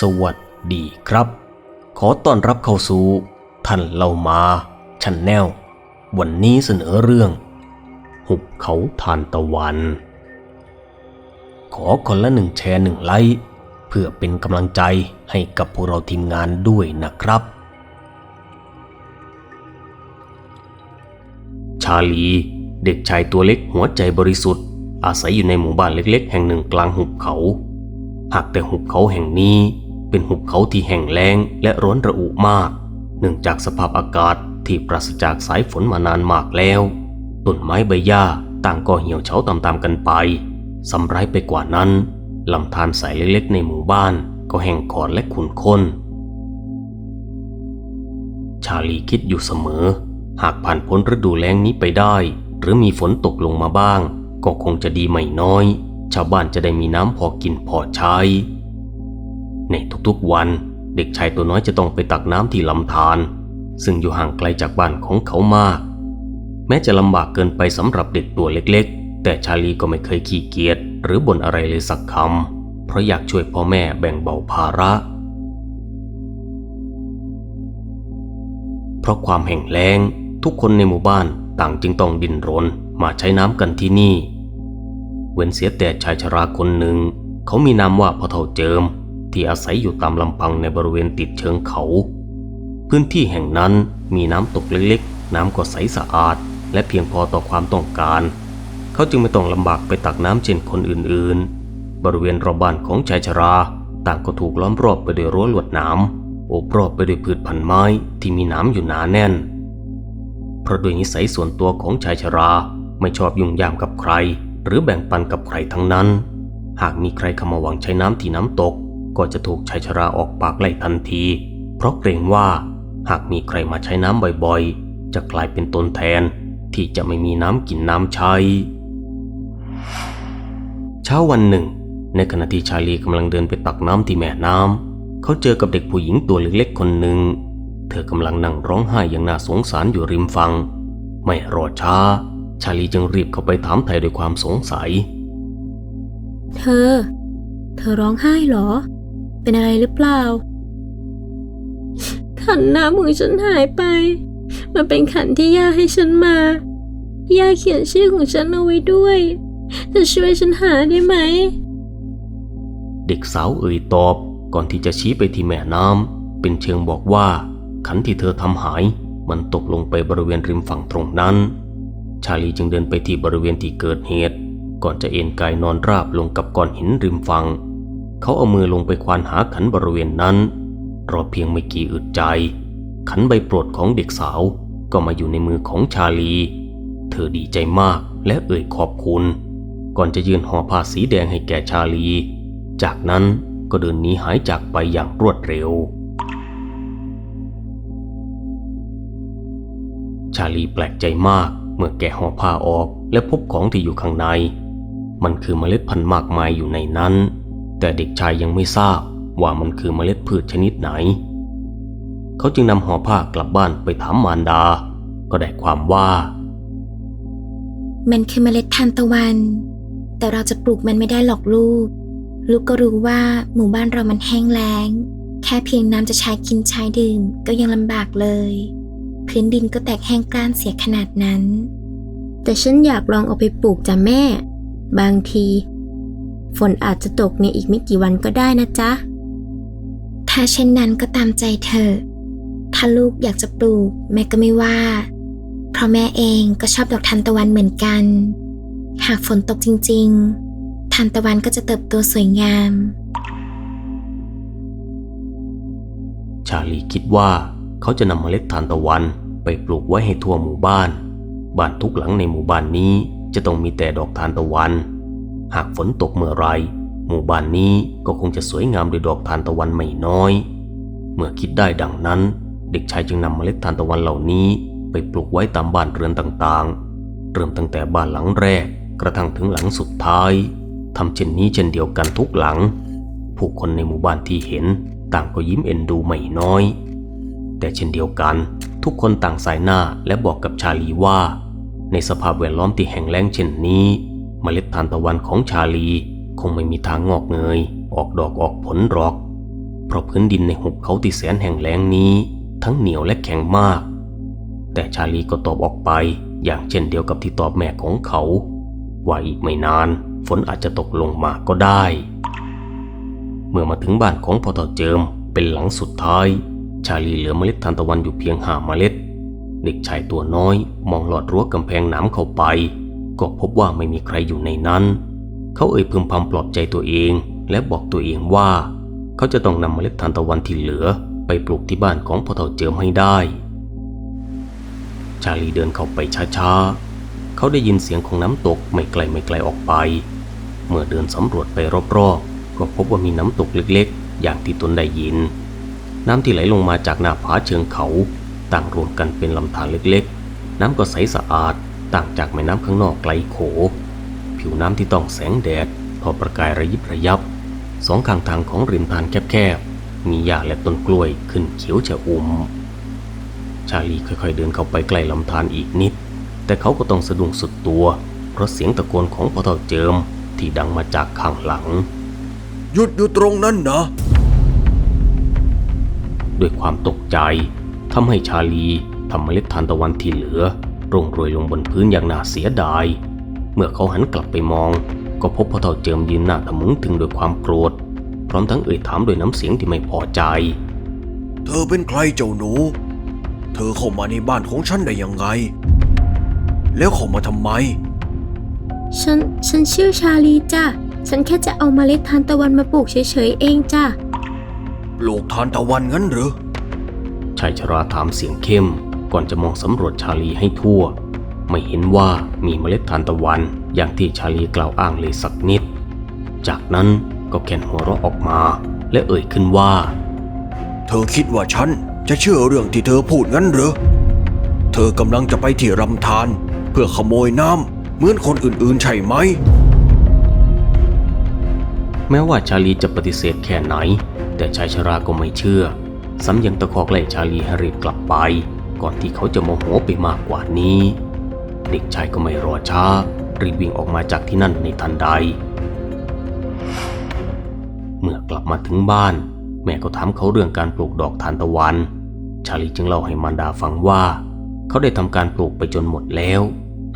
สวัสดีครับ ขอต้อนรับเข้าสู่ท่านเล่ามาชันแนลวันนี้เสนอเรื่อง หุบเขาทานตะวัน ขอคนละหนึ่งแชร์หนึ่งไลค์เพื่อเป็นกำลังใจให้กับพวกเราทีมงานด้วยนะครับ ชาลี เด็กชายตัวเล็กหัวใจบริสุทธิ์ อาศัยอยู่ในหมู่บ้านเล็กๆ แห่งหนึ่งกลางหุบเขา หากแต่หุบเขาแห่งนี้ เป็นหุบเขาที่แห้งแล้งและร้อนระอุมาก เนื่องจากสภาพอากาศที่ปราศจากสายฝนมานานมากแล้ว ต้นไม้ใบหญ้าต่างก็เหี่ยวเฉาตามๆกันไปสำร้ายไปกว่านั้นลำธารสายเล็กๆในหมู่บ้านก็แห้งขอดและขุ่นข้น ชาลีคิดอยู่เสมอ หากผ่านพ้นฤดูแล้งนี้ไปได้ หรือมีฝนตกลงมาบ้าง ก็คงจะดีไม่น้อย ชาวบ้านจะได้มีน้ำพอกินพอใช้ ในทุกๆวัน เด็กชายตัวน้อยจะต้องไปตักน้ำที่ลำธารซึ่งอยู่ห่างไกลจากบ้านของเขามาก แม้จะลำบากเกินไปสำหรับเด็กตัวเล็กๆ แต่ชาลีก็ไม่เคยขี้เกียจหรือบ่นอะไรเลยสักคำเพราะอยากช่วยพ่อแม่แบ่งเบาภาระ เพราะความแห้งแล้ง ทุกคนในหมู่บ้านต่างจึงต้องดิ้นรนมาใช้น้ำกันที่นี่ เว้นเสียแต่ชายชราคนหนึ่ง เขามีนามว่าพ่อเท่าเจิม ที่อาศัยอยู่ตามลำพังในบริเวณติดเชิงเขา พื้นที่แห่งนั้นมีน้ำตกเล็กๆ น้ำก็ใสสะอาด และเพียงพอต่อความต้องการ เขาจึงไม่ต้องลำบากไปตักน้ำเช่นคนอื่นๆ บริเวณรอบบ้านของชายชรา ต่างก็ถูกล้อมรอบไปด้วยรั้วลวดหนามโอบรอบไปด้วยพืชพันธุ์ไม้ที่มีนามอยู่หนาแน่น เพราะด้วยนิสัยส่วนตัวของชายชราไม่ชอบยุ่งยามกับใคร หรือแบ่งปันกับใครทั้งนั้น หากมีใครเข้ามาหวังใช้น้ำที่น้ำตก ก็จะถูกชายชราออกปากไล่ทันที เพราะเกรงว่าหากมีใครมาใช้น้ำบ่อยๆ จะกลายเป็นตนแทนที่จะไม่มีน้ำกินน้ำใช้ เช้าวันหนึ่ง ในขณะที่ชาลีกำลังเดินไปตักน้ำที่แม่น้ำเขาเจอกับเด็กผู้หญิงตัวเล็กๆคนหนึ่ง เธอกำลังนั่งร้องไห้อย่างน่าสงสารอยู่ริมฟังไม่รอช้า ชาลีจึงรีบเข้าไปถามไถ่ด้วยความสงสัย เธอ เธอร้องไห้เหรอ เป็นอะไรหรือเปล่าขันน้ำของฉันหายไป มันเป็นขันที่ย่าให้ฉันมา ย่าเขียนชื่อของฉันเอาไว้ด้วยเธอช่วยฉันหาได้ไหม เด็กสาวเอ่ยตอบก่อนที่จะชี้ไปที่แม่น้ำเป็นเชิงบอกว่า ขันที่เธอทำหาย มันตกลงไปบริเวณริมฝั่งตรงนั้น ชาลีจึงเดินไปที่บริเวณที่เกิดเหตุ ก่อนจะเอนกายนอนราบลงกับก้อนหินริมฝั่ง เขาเอามือลงไปควานหาขันบริเวณนั้น รอเพียงไม่กี่อึดใจ ขันใบโปรดของเด็กสาวก็มาอยู่ในมือของชาลี เธอดีใจมากและเอ่ยขอบคุณ ก่อนจะยืนห่อผ้าสีแดงให้แก่ชาลี จากนั้นก็เดินหนีหายจากไปอย่างรวดเร็ว ชาลีแปลกใจมากเมื่อแกห่อผ้าออกและพบของที่อยู่ข้างใน มันคือเมล็ดพันธุ์มากมายอยู่ในนั้น แต่เด็กชายยังไม่ทราบว่ามันคือเมล็ดพืชชนิดไหน เขาจึงนำห่อผ้ากลับบ้านไปถามมารดา ก็ได้ความว่า มันคือเมล็ดทานตะวัน แต่เราจะปลูกมันไม่ได้หรอกลูก ลูกก็รู้ว่าหมู่บ้านเรามันแห้งแล้ง แค่เพียงน้ำจะใช้กินใช้ดื่มก็ยังลำบากเลย พื้นดินก็แตกแห้งกร้านเสียขนาดนั้น แต่ฉันอยากลองเอาไปปลูกจ้ะแม่ บางที ฝนอาจจะตกในอีกไม่กี่วันก็ได้นะจ๊ะ ถ้าเช่นนั้นก็ตามใจเธอ ถ้าลูกอยากจะปลูก แม่ก็ไม่ว่า เพราะแม่เองก็ชอบดอกทานตะวันเหมือนกัน หากฝนตกจริง ๆ ทานตะวันก็จะเติบโตสวยงาม ชาลีคิดว่าเขาจะนำเมล็ดทานตะวันไปปลูกไว้ให้ทั่วหมู่บ้าน บ้านทุกหลังในหมู่บ้านนี้จะต้องมีแต่ดอกทานตะวัน หากฝนตกเมื่อไร หมู่บ้านนี้ก็คงจะสวยงามด้วยดอกทานตะวันไม่น้อย เมื่อคิดได้ดังนั้น เด็กชายจึงนำเมล็ดทานตะวันเหล่านี้ ไปปลูกไว้ตามบ้านเรือนต่างๆ เริ่มตั้งแต่บ้านหลังแรก กระทั่งถึงหลังสุดท้ายทำเช่นนี้เช่นเดียวกันทุกหลัง ผู้คนในหมู่บ้านที่เห็น ต่างก็ยิ้มเอ็นดูไม่น้อย แต่เช่นเดียวกัน ทุกคนต่างสายหน้าและบอกกับชาลีว่า ในสภาพแวดล้อมที่แห้งแล้งเช่นนี้ เมล็ดทานตะวันของชาลีคงไม่มีทางงอกเงย ออกดอกออกผลหรอก เพราะพื้นดินในหุบเขาที่แสนแห่งแล้งนี้ ทั้งเหนียวและแข็งมาก แต่ชาลีก็ตอบออกไปอย่างเช่นเดียวกับที่ตอบแม่ของเขาว่าอีกไม่นาน ฝนอาจจะตกลงมาก็ได้ เมื่อมาถึงบ้านของพ่อต่อเจิมเป็นหลังสุดท้าย ชาลีเหลือเมล็ดทานตะวันอยู่เพียงห้าเมล็ด เด็กชายตัวน้อยมองหลอดรั้วกำแพงหนามเข้าไป ก็พบว่าไม่มีใครอยู่ในนั้น เขาเอ่ยพึมพำปลอบใจตัวเอง และบอกตัวเองว่า เขาจะต้องนำเมล็ดทานตะวันที่เหลือ ไปปลูกที่บ้านของพ่อเฒ่าเจิมให้ได้ ชาลีเดินเข้าไปช้าๆ เขาได้ยินเสียงของน้ำตกไม่ไกลไม่ไกลออกไป เมื่อเดินสำรวจไปรอบๆ ก็พบว่ามีน้ำตกเล็กๆ อย่างที่ตนได้ยิน น้ำที่ไหลลงมาจากหน้าผาเชิงเขา ต่างรวมกันเป็นลำธารเล็กๆ น้ำก็ใสสะอาด ต่างจากแม่น้ำข้างนอกไกลโข ผิวน้ำที่ต้องแสงแดดพอประกายระยิบระยับ สองข้างทางของริมทานแคบๆ มีหญ้าและต้นกล้วยขึ้นเขียวชะอุ่ม ชาลีค่อยๆเดินเข้าไปใกล้ลำธารอีกนิด แต่เขาก็ต้องสะดุ้งสุดตัว เพราะเสียงตะโกนของพ่อเฒ่าเจิมที่ดังมาจากข้างหลัง หยุดอยู่ตรงนั้นนะ ด้วยความตกใจทำให้ชาลีทำเมล็ดทานตะวันที่เหลือ ร่วงโรยลงบนพื้นอย่างน่าเสียดาย เมื่อเขาหันกลับไปมอง ก็พบพ่อเฒ่าเจิมยืนหน้าทะมึงถึงด้วยความโกรธ พร้อมทั้งเอ่ยถามด้วยน้ำเสียงที่ไม่พอใจ เธอเป็นใครเจ้าหนู เธอเข้ามาในบ้านของฉันได้ยังไง แล้วเข้ามาทำไม ฉัน ฉันชื่อชาลีจ้ะ ฉันแค่จะเอาเมล็ดทานตะวันมาปลูกเฉยๆเองจ้ะ ปลูกทานตะวันงั้นหรือชายชราถามเสียงเข้ม ก่อนจะมองสำรวจชาลีให้ทั่ว ไม่เห็นว่ามีเมล็ดทานตะวันอย่างที่ชาลีกล่าวอ้างเลยสักนิด จากนั้นก็แค่นหัวเราะออกมา และเอ่ยขึ้นว่า เธอคิดว่าฉันจะเชื่อเรื่องที่เธอพูดงั้นหรือ เธอกำลังจะไปที่รำธารเพื่อขโมยน้ำเหมือนคนอื่นๆใช่ไหม แม้ว่าชาลีจะปฏิเสธแค่ไหน แต่ชายชราก็ไม่เชื่อซ้ำยังตะคอกไล่ชาลีให้รีบกลับไป ก่อนที่เขาจะโมโหไปมากกว่านี้ เด็กชายก็ไม่รอช้า รีบวิ่งออกมาจากที่นั่นในทันใด เมื่อกลับมาถึงบ้าน แม่ก็ถามเขาเรื่องการปลูกดอกทานตะวัน ชาลีจึงเล่าให้มารดาฟังว่า เขาได้ทำการปลูกไปจนหมดแล้ว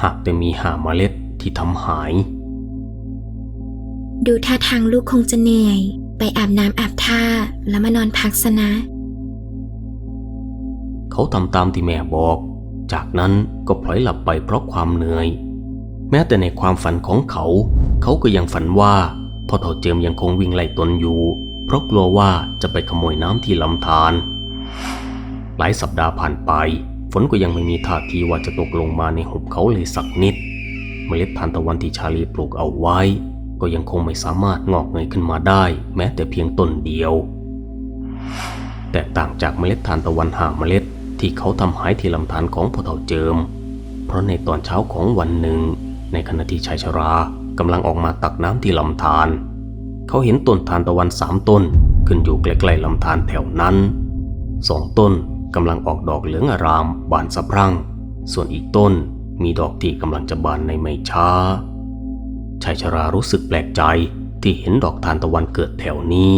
หากแต่มีหาเมล็ดที่ทำหาย ดูท่าทางลูกคงจะเหนื่อย ไปอาบน้ำอาบท่าแล้วมานอนพักซะนะ เขาทำตามที่แม่บอก จากนั้นก็พลอยหลับไปเพราะความเหนื่อย แม้แต่ในความฝันของเขา เขาก็ยังฝันว่าพ่อเฒ่าเจิมยังคงวิ่งไล่ตนอยู่ เพราะกลัวว่าจะไปขโมยน้ำที่ลำธารหลายสัปดาห์ผ่านไป ฝนก็ยังไม่มีท่าทีว่าจะตกลงมาในหุบเขาเลยสักนิด เมล็ดทานตะวันที่ชาลีปลูกเอาไว้ ก็ยังคงไม่สามารถงอกเงยขึ้นมาได้ แม้แต่เพียงต้นเดียว แต่ต่างจากเมล็ดทานตะวันหาเมล็ด ที่เขาทำหายที่ลำธารของพ่อเฒ่าเจิม เพราะในตอนเช้าของวันหนึ่ง ในขณะที่ชายชรากำลังออกมาตักน้ำที่ลำธารเขาเห็นต้นทานตะวันสามต้นขึ้นอยู่ใกล้ๆลำธารแถวนั้นสองต้นกำลังออกดอกเหลืองอาราม บานสะพรั่ง ส่วนอีกต้นมีดอกที่กำลังจะบานในไม่ช้าชายชรารู้สึกแปลกใจที่เห็นดอกทานตะวันเกิดแถวนี้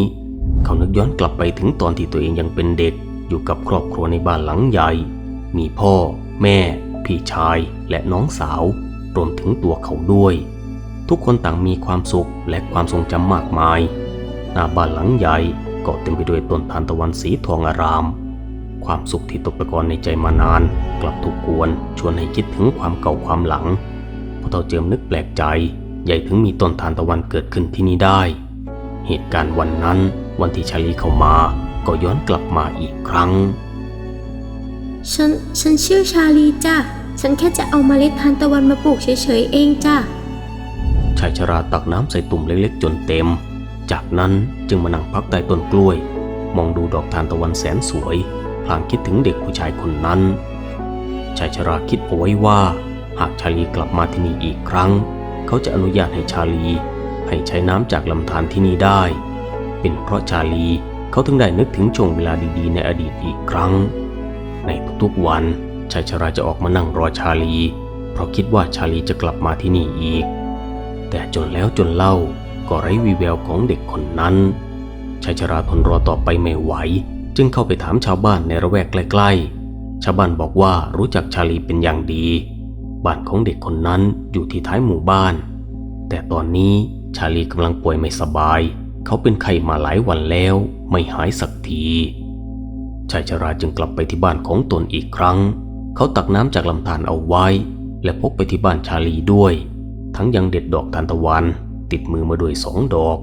เขานึกย้อนกลับไปถึงตอนที่ตัวเองยังเป็นเด็ก อยู่กับครอบครัวในบ้านหลังใหญ่ มีพ่อ แม่ พี่ชาย และน้องสาว รวมถึงตัวเขาด้วย ทุกคนต่างมีความสุขและความทรงจำมากมาย หน้าบ้านหลังใหญ่ก็เต็มไปด้วยต้นทานตะวันสีทองอาราม ความสุขที่ตกตะกอนในใจมานาน กลับถูกกวนชวนให้คิดถึงความเก่าความหลังพอเต่าเจิมนึกแปลกใจ ใหญ่ถึงมีต้นทานตะวันเกิดขึ้นที่นี่ได้ เหตุการณ์วันนั้นวันที่ชาลีเข้ามา ก็ย้อนกลับมาอีกครั้ง ฉัน ฉันชื่อชาลีจ้ะ ฉันแค่จะเอาเมล็ดทานตะวันมาปลูกเฉยๆเองจ้ะ ชายชราตักน้ำใส่ตุ่มเล็กๆจนเต็ม จากนั้นจึงมานั่งพักใต้ต้นกล้วย มองดูดอกทานตะวันแสนสวย พลางคิดถึงเด็กผู้ชายคนนั้น ชายชราคิดเอาไว้ว่า หากชาลีกลับมาที่นี่อีกครั้ง เขาจะอนุญาตให้ชาลี ให้ใช้น้ำจากลำธารที่นี่ได้ เป็นเพราะชาลี เขาถึงได้นึกถึงช่วงเวลาดีๆ ในอดีตอีกครั้ง ในทุกๆวันชายชราจะออกมานั่งรอชาลี เพราะคิดว่าชาลีจะกลับมาที่นี่อีก แต่จนแล้วจนเล่าก็ไร้วีแววของเด็กคนนั้นชายชราทนรอต่อไปไม่ไหว จึงเข้าไปถามชาวบ้านในระแวกใกล้ๆ ชาวบ้านบอกว่ารู้จักชาลีเป็นอย่างดี บ้านของเด็กคนนั้นอยู่ที่ท้ายหมู่บ้าน แต่ตอนนี้ชาลีกำลังป่วยไม่สบาย เขาเป็นไข้มาหลายวันแล้วไม่หายสักที ชายชราจึงกลับไปที่บ้านของตนอีกครั้ง เขาตักน้ำจากลำธารเอาไว้ และพกไปที่บ้านชาลีด้วย ทั้งยังเด็ดดอกทานตะวัน ติดมือมาด้วยสองดอก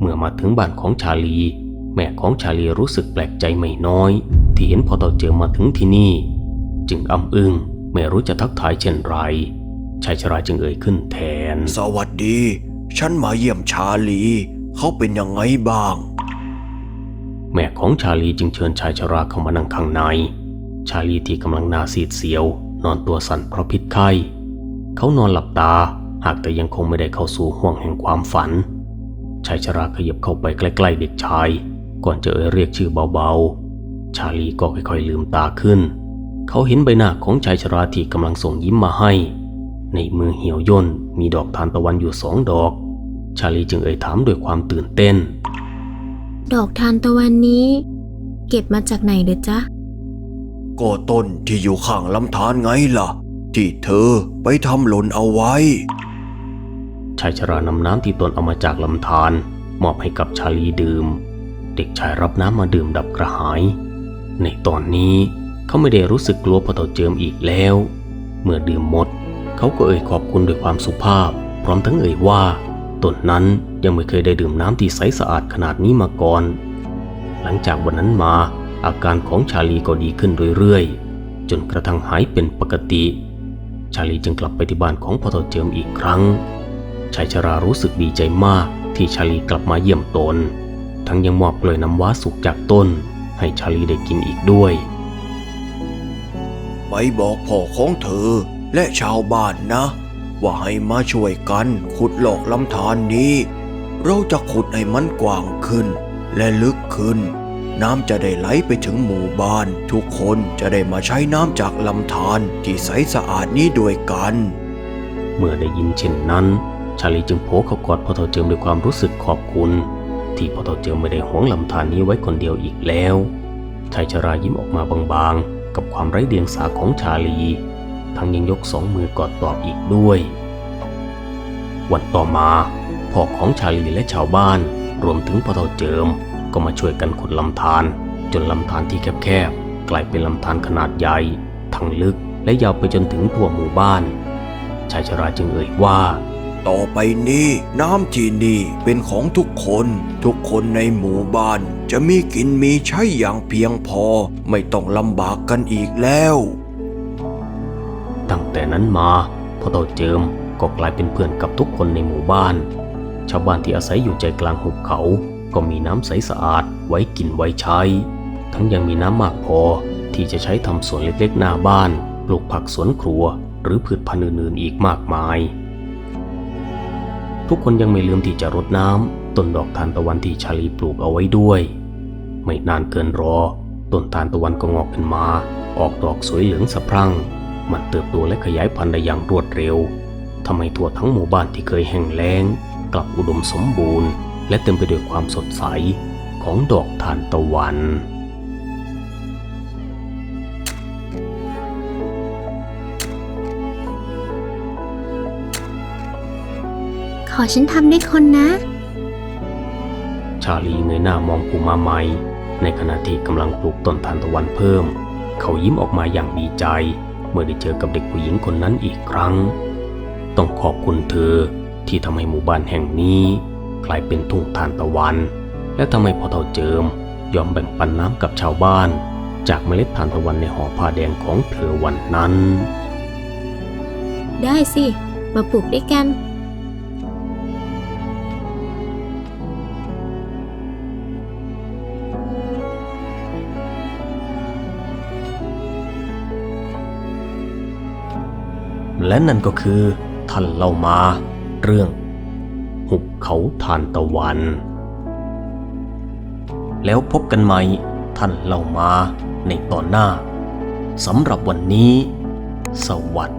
เมื่อมาถึงบ้านของชาลี แม่ของชาลีรู้สึกแปลกใจไม่น้อย ที่เห็นพอต่อเจอมาถึงที่นี่ จึงอ้ำอึ้งไม่รู้จะทักทายเช่นไร ชายชราจึงเอ่ยขึ้นแทน สวัสดี ฉันมาเยี่ยมชาลี เขาเป็นยังไงบ้าง แม่ของชาลีจึงเชิญชายชราเข้ามานั่งข้างใน ชาลีที่กำลังหนาซีดเสียว นอนตัวสั่นเพราะพิษไข้ เขานอนหลับตา หากแต่ยังคงไม่ได้เข้าสู่ห่วงแห่งความฝัน ชายชราขยับเข้าไปใกล้ ๆ เด็กชาย ก่อนจะเอ่ยเรียกชื่อเบาๆ ชาลีก็ค่อยๆลืมตาขึ้น เขาเห็นใบหน้าของชายชราที่กำลังส่งยิ้มมาให้ ในมือเหี่ยวย่นมีดอกทานตะวันอยู่สองดอก ชาลีจึงเอ่ยถามด้วยความตื่นเต้น ดอกทานตะวันนี้ เก็บมาจากไหนเด้อจ๊ะ ก็ต้นที่อยู่ข้างลำธารไงล่ะ ที่เธอไปทำหล่นเอาไว้ ชายชรานำน้ำที่ตนเอามาจากลำธารมอบให้กับชาลีดื่ม เด็กชายรับน้ำมาดื่มดับกระหาย ในตอนนี้เขาไม่ได้รู้สึกกลัวพอต่อเจิมอีกแล้ว เมื่อดื่มหมด เขาก็เอ่ยขอบคุณด้วยความสุภาพ พร้อมทั้งเอ่ยว่า ตนนั้นยังไม่เคยได้ดื่มน้ำที่ใสสะอาดขนาดนี้มาก่อน หลังจากวันนั้นมา อาการของชาลีก็ดีขึ้นเรื่อยๆ จนกระทั่งหายเป็นปกติ ชาลีจึงกลับไปที่บ้านของพ่อต่อเจิมอีกครั้งชายชรารู้สึกดีใจมากที่ชาลีกลับมาเยี่ยมตน ทั้งยังมอบกล้วยน้ำว้าสุกจากต้น ให้ชาลีได้กินอีกด้วย ไปบอกพ่อของเธอ และชาวบ้านนะ ว่าให้มาช่วยกันขุดหลอกลำธารนี้ เราจะขุดให้มันกว้างขึ้น และลึกขึ้น น้ำจะได้ไหลไปถึงหมู่บ้าน ทุกคนจะได้มาใช้น้ำจากลำธารที่ใสสะอาดนี้ด้วยกัน เมื่อได้ยินเช่นนั้น ชาลีจึงโผล่เข้ากอดพ่อเฒ่าเจิมด้วยความรู้สึกขอบคุณที่พ่อเฒ่าเจิมไม่ได้หวงลำธารนี้ไว้คนเดียวอีกแล้วชายชรายิ้มออกมาบางๆ กับความไร้เดียงสาของชาลี ทั้งยังยกสองมือกอดตอบอีกด้วย วันต่อมาพ่อของชาลีและชาวบ้าน รวมถึงพ่อเฒ่าเจิม ก็มาช่วยกันขุดลำธารจนลำธารที่แคบๆกลายเป็นลำธารขนาดใหญ่ทั้งลึกและยาวไปจนถึงทั่วหมู่บ้านชายชราจึงเอ่ยว่า ต่อไปนี้น้ำที่นี่เป็นของทุกคน ทุกคนในหมู่บ้าน จะมีกินมีใช้อย่างเพียงพอ ไม่ต้องลำบากกันอีกแล้ว ตั้งแต่นั้นมาพ่อเต่าเจิมก็กลายเป็นเพื่อนกับทุกคนในหมู่บ้าน ชาวบ้านที่อาศัยอยู่ใจกลางหุบเขา ก็มีน้ำใสสะอาดไว้กินไว้ใช้ ทั้งยังมีน้ำมากพอที่จะใช้ทำสวนเล็กๆหน้าบ้าน ปลูกผักสวนครัว หรือพืชพันธุ์อื่นๆอีกมากมาย ทุกคนยังไม่ลืมที่จะรดน้ำต้นดอกทานตะวันที่ชาลีปลูกเอาไว้ด้วย ไม่นานเกินรอต้นทานตะวันก็งอกขึ้นมา ออกดอกสวยเหลืองสะพรั่ง มันเติบโตและขยายพันธุ์ได้อย่างรวดเร็วทำให้ทั่วทั้งหมู่บ้านที่เคยแห้งแล้ง กลับอุดมสมบูรณ์ และเต็มไปด้วยความสดใสของดอกทานตะวันขอฉันทำด้วยคนนะ ชาลีเงยหน้ามองภูมาใหม่ในขณะที่กำลังปลูกต้นทานตะวันเพิ่ม เขายิ้มออกมาอย่างดีใจเมื่อได้เจอกับเด็กผู้หญิงคนนั้นอีกครั้ง ต้องขอบคุณเธอที่ทำให้หมู่บ้านแห่งนี้กลายเป็นทุ่งทานตะวัน และทำให้พ่อเท่าเจิมยอมแบ่งปันน้ำกับชาวบ้าน จากเมล็ดทานตะวันในห่อผ้าแดงของเธอวันนั้น ได้สิ มาปลูกด้วยกัน และนั่นก็คือ ท่านเล่ามา เรื่อง หุบเขาทานตะวัน แล้วพบกันใหม่ ท่านเล่ามาในตอนหน้าสำหรับวันนี้ สวัสดี